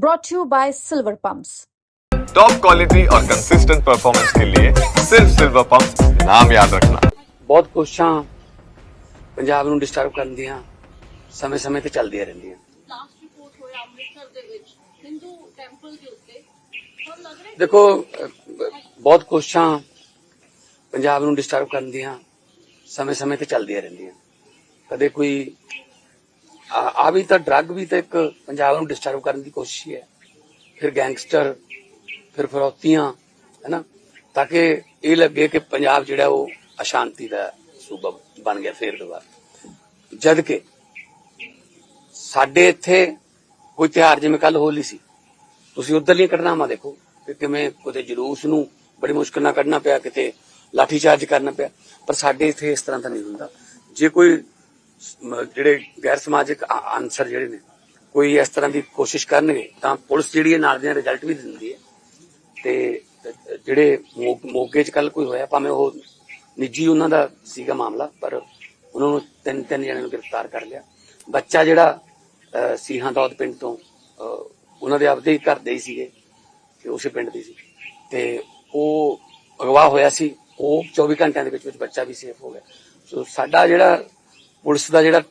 brought to you by Silver Pumps. Top quality और consistent performance के लिए सिर्फ सिल्वर पंप नाम याद रखना ਬਹੁਤ ਕੋਸ਼ਿਸ਼ਾਂ ਪੰਜਾਬ ਨੂੰ ਡਿਸਟਰਬ ਕਰਨ ਦੀਆਂ ਸਮੇਂ-ਸਮੇਂ ਤੇ ਚੱਲਦੀਆਂ ਰਹਿੰਦੀਆਂ ਲਾਸਟ ਰਿਪੋਰਟ ਹੋਇਆ ਅੰਮ੍ਰਿਤਸਰ ਦੇ ਵਿੱਚ ਹਿੰਦੂ ਟੈਂਪਲ ਦੇ ਉੱਤੇ ਹੁਣ ਲੱਗ ਰਿਹਾ ਦੇਖੋ ਅਹ, ਬਹੁਤ ਕੋਸ਼ਿਸ਼ਾਂ ਪੰਜਾਬ ਨੂੰ ਡਿਸਟਰਬ ਕਰਨ ਦੀਆਂ ਸਮੇਂ-ਸਮੇਂ ਤੇ ਚੱਲਦੀਆਂ ਰਹਿੰਦੀਆਂ ਕਦੇ ਕੋਈ ਆ ਵੀ ਤਾਂ ਡਰੱਗ ਵੀ ਤਾਂ ਇੱਕ ਪੰਜਾਬ ਨੂੰ ਡਿਸਟਰਬ ਕਰਨ ਦੀ ਕੋਸ਼ਿਸ਼ ਹੀ ਹੈ। ਫਿਰ ਗੈਂਗਸਟਰ ਫਿਰ ਫਰੌਤੀਆਂ ਹੈਨਾ ਤਾਂ ਕਿ ਇਹ ਲੱਗੇ ਕਿ ਪੰਜਾਬ ਜਿਹੜਾ ਉਹ ਅਸ਼ਾਂਤੀ ਦਾ ਸੂਬਾ ਬਣ ਗਿਆ ਫੇਰ ਦੁਬਾਰਾ। ਜਦ ਕਿ ਸਾਡੇ ਇੱਥੇ ਕੋਈ ਤਿਉਹਾਰ, ਜਿਵੇਂ ਕੱਲ ਹੋਲੀ ਸੀ, ਤੁਸੀਂ ਉਧਰਲੀਆਂ ਘਟਨਾਵਾਂ ਦੇਖੋ ਕਿ ਕਿਵੇਂ ਕਿਤੇ ਜਲੂਸ ਨੂੰ ਬੜੀ ਮੁਸ਼ਕਲ ਨਾਲ ਕੱਢਣਾ ਪਿਆ, ਕਿਤੇ ਲਾਠੀ ਚਾਰਜ ਕਰਨਾ ਪਿਆ। ਪਰ ਸਾਡੇ ਇੱਥੇ ਇਸ ਤਰ੍ਹਾਂ ਦਾ ਨਹੀਂ ਹੁੰਦਾ। ਜੇ ਕੋਈ ਜਿਹੜੇ ਗੈਰ ਸਮਾਜਿਕ ਆਨਸਰ ਜਿਹੜੇ ਨੇ, ਕੋਈ ਇਸ ਤਰ੍ਹਾਂ ਦੀ ਕੋਸ਼ਿਸ਼ ਕਰਨਗੇ, ਤਾਂ ਪੁਲਿਸ ਜਿਹੜੀ ਹੈ ਨਾਲ ਦੀਆਂ ਰਿਜ਼ਲਟ ਵੀ ਦਿੰਦੀ ਹੈ। ਤੇ, ਜਿਹੜੇ ਮੋ- ਮੋਗੇ ਚ ਕੱਲ ਕੋਈ ਹੋਇਆ, ਭਾਵੇਂ ਉਹ ਨਿੱਜੀ ਉਹਨਾਂ ਦਾ ਸੀਗਾ ਮਾਮਲਾ, ਪਰ ਉਹਨਾਂ ਨੂੰ ਤਿੰਨ ਤਿੰਨ ਜਣਿਆਂ ਨੂੰ ਗ੍ਰਿਫਤਾਰ ਕਰ ਲਿਆ। ਬੱਚਾ ਜਿਹੜਾ ਸੀਹਾਂ ਦੌਦ ਪਿੰਡ ਤੋਂ ਉਹਨਾਂ ਦੇ ਆਪਦੇ ਹੀ ਘਰ ਦੇ ਹੀ ਸੀਗੇ, ਤੇ ਉਸੇ ਪਿੰਡ ਦੇ ਸੀ। ਤੇ ਉਹ ਅਗਵਾ ਹੋਇਆ ਸੀ, ਉਹ 24 ਘੰਟਿਆਂ ਦੇ ਵਿੱਚ ਵਿੱਚ ਬੱਚਾ ਵੀ ਸੇਫ ਹੋ ਗਿਆ। ਸੋ ਸਾਡਾ ਜਿਹੜਾ ਪੁਲਿਸ ਦਾ ਜਿਹੜਾ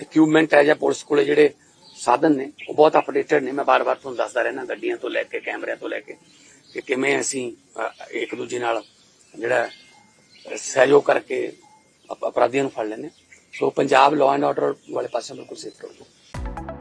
ਇਕਵਿਪਮੈਂਟ ਹੈ ਜਾਂ ਪੁਲਿਸ ਕੋਲੇ ਜਿਹੜੇ ਸਾਧਨ ਨੇ, ਉਹ ਬਹੁਤ ਅਪਡੇਟਡ ਨੇ ਮੈਂ ਬਾਰ-ਬਾਰ ਤੁਹਾਨੂੰ ਦੱਸਦਾ ਰਹਿਣਾ ਗੱਡੀਆਂ ਤੋਂ ਲੈ ਕੇ, ਕੈਮਰਿਆਂ ਤੋਂ ਲੈ ਕੇ ਕਿ ਕਿਵੇਂ ਅਸੀਂ ਇੱਕ ਦੂਜੇ ਨਾਲ ਜਿਹੜਾ ਸਹਿਯੋਗ ਕਰਕੇ ਅਪਰਾਧੀਆਂ ਨੂੰ ਫੜ ਲੈਂਦੇ ਹਾਂ। So Punjab law and order ਵਾਲੇ ਪਾਸੇ ਬਿਲਕੁਲ ਸੇਫ ਰਹੂਗਾ